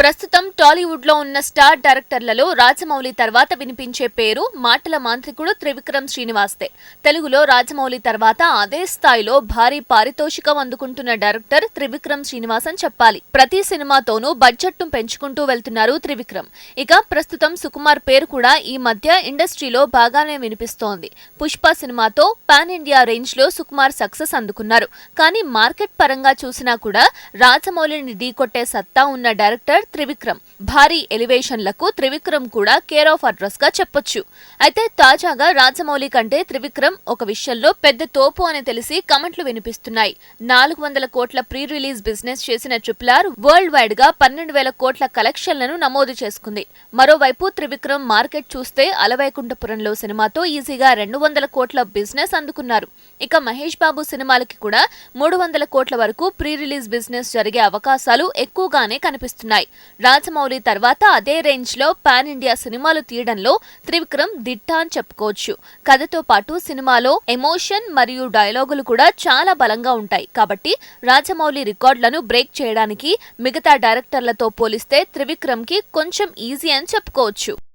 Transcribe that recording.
ప్రస్తుతం టాలీవుడ్లో ఉన్న స్టార్ డైరెక్టర్లలో రాజమౌళి తర్వాత వినిపించే పేరు మాటల మాంత్రికుడు త్రివిక్రమ్ శ్రీనివాస్తే తెలుగులో రాజమౌళి తర్వాత అదే స్థాయిలో భారీ పారితోషికం అందుకుంటున్న డైరెక్టర్ త్రివిక్రమ్ శ్రీనివాసన్ చెప్పాలి. ప్రతి సినిమాతోనూ బడ్జెట్ను పెంచుకుంటూ వెళ్తున్నారు త్రివిక్రమ్. ఇక ప్రస్తుతం సుకుమార్ పేరు కూడా ఈ మధ్య ఇండస్ట్రీలో బాగానే వినిపిస్తోంది. పుష్ప సినిమాతో పాన్ ఇండియా రేంజ్లో సుకుమార్ సక్సెస్ అందుకున్నారు. కానీ మార్కెట్ పరంగా చూసినా కూడా రాజమౌళిని ఢీకొట్టే సత్తా ఉన్న డైరెక్టర్ త్రివిక్రమ్. భారీ ఎలివేషన్లకు త్రివిక్రమ్ కూడా కేర్ ఆఫ్ అడ్రస్గా చెప్పొచ్చు. అయితే తాజాగా రాజమౌళి కంటే త్రివిక్రమ్ ఒక విషయంలో పెద్ద తోపు అని తెలిసి కమెంట్లు వినిపిస్తున్నాయి. నాలుగు వందల కోట్ల ప్రీ రిలీజ్ బిజినెస్ చేసిన ట్రిపుల్ ఆర్ వరల్డ్ వైడ్గా పన్నెండు వేల కోట్ల కలెక్షన్లను నమోదు చేసుకుంది. మరోవైపు త్రివిక్రమ్ మార్కెట్ చూస్తే అలవైకుంఠపురంలో సినిమాతో ఈజీగా రెండు వందల కోట్ల బిజినెస్ అందుకున్నారు. ఇక మహేష్ బాబు సినిమాలకి కూడా మూడు వందల కోట్ల వరకు ప్రీ రిలీజ్ బిజినెస్ జరిగే అవకాశాలు ఎక్కువగానే కనిపిస్తున్నాయి. రాజమౌళి తర్వాత అదే రేంజ్లో పాన్ ఇండియా సినిమాలు తీయడంలో త్రివిక్రమ్ దిట్ట అని చెప్పుకోవచ్చు. కథతో పాటు సినిమాలో ఎమోషన్ మరియు డైలాగులు కూడా చాలా బలంగా ఉంటాయి. కాబట్టి రాజమౌళి రికార్డులను బ్రేక్ చేయడానికి మిగతా డైరెక్టర్లతో పోలిస్తే త్రివిక్రమ్కి కొంచెం ఈజీ అని చెప్పుకోవచ్చు.